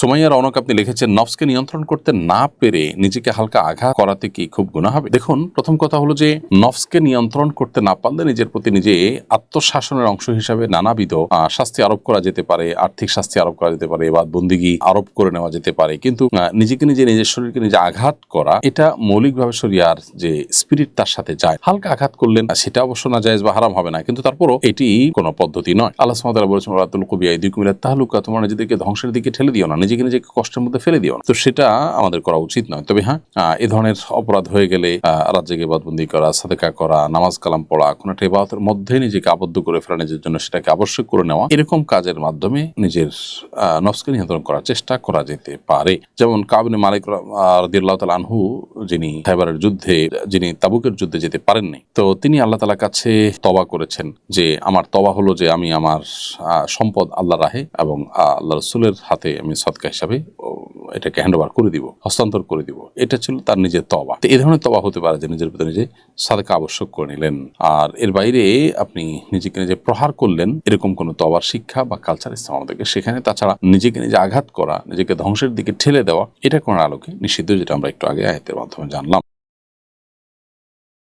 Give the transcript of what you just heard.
সোমাইয়া রৌনক আপনি লিখেছেন, নফসকে নিয়ন্ত্রণ করতে না পেরে নিজেকে হালকা আঘাত করাতে কি খুব গুণা হবে? দেখুন, প্রথম কথা হলো যে, নফসকে নিয়ন্ত্রণ করতে না পারলে নিজের প্রতি নিজে আত্মশাসনের অংশ হিসাবে নানাবিধ শাস্তি আরোপ করা যেতে পারে, আর্থিক শাস্তি আরোপ করা যেতে পারে বা বন্দিগি আরোপ করে নেওয়া যেতে পারে। কিন্তু নিজেকে নিজে, নিজের শরীরকে নিজে আঘাত করা, এটা মৌলিকভাবে শরিয়ার যে স্পিরিট তার সাথে যায়। হালকা আঘাত করলেন, সেটা অবশ্য না যায় বা হারাম হবে না, কিন্তু তারপরও এটি কোনো পদ্ধতি নয়। আল্লাহ সুবহানাহু বলেছেন রাতুল কবিয়া তাহলুকা তোমার নিজেদেরকে ধ্বংসের দিকে ঠেলে দিও না নিজেকে নিজেকে কষ্টের মধ্যে ফেলে দিও তো সেটা আমাদের করা উচিত নয়। তবে হ্যাঁ এ ধরনের অপরাধ হয়ে গেলে জেগে বাদবন্দি করা, সাদেকা করা, নামাজ কালাম পড়া, কোনো একটা ইবাদতের মধ্যে নিজেকে আবদ্ধ করে ফেলা, নিজের জন্য সেটাকে আবশ্যক করে নেওয়া, এরকম কাজের মাধ্যমে নিজের নফসকে নিয়ন্ত্রণ করার চেষ্টা করা যেতে পারে। যেমন কাবিনে মালিক আনহু, যিনি খাইবারের যুদ্ধে, যিনি তাবুকের যুদ্ধে যেতে পারেননি, তো তিনি আল্লাহ তালার কাছে তবা করেছেন যে, আমার তবা হলো যে, আমি আমার সম্পদ আল্লাহ রাহে এবং আল্লাহ রসুলের হাতে আমি সৎকা হিসাবে এটাকে হ্যান্ডওভার করে দিব, হস্তান্তর করে দিব। এটা ছিল তার নিজের তবা তো এই ধরনের তবা হতে পারে যে নিজের ভিতরে নিজে সাদকা আবশ্যক করে নিলেন। আর এর বাইরে আপনি নিজেকে নিজে প্রহার করলেন, এরকম কোনো তবার শিক্ষা বা কালচার ইসলাম আমাদেরকে সেখানে তাছাড়া নিজেকে নিজে আঘাত করা, নিজেকে ধ্বংসের দিকে ঠেলে দেওয়া, এটা কোন আলোকে নিষিদ্ধ, যেটা আমরা একটু আগে আয়তের মাধ্যমে জানলাম।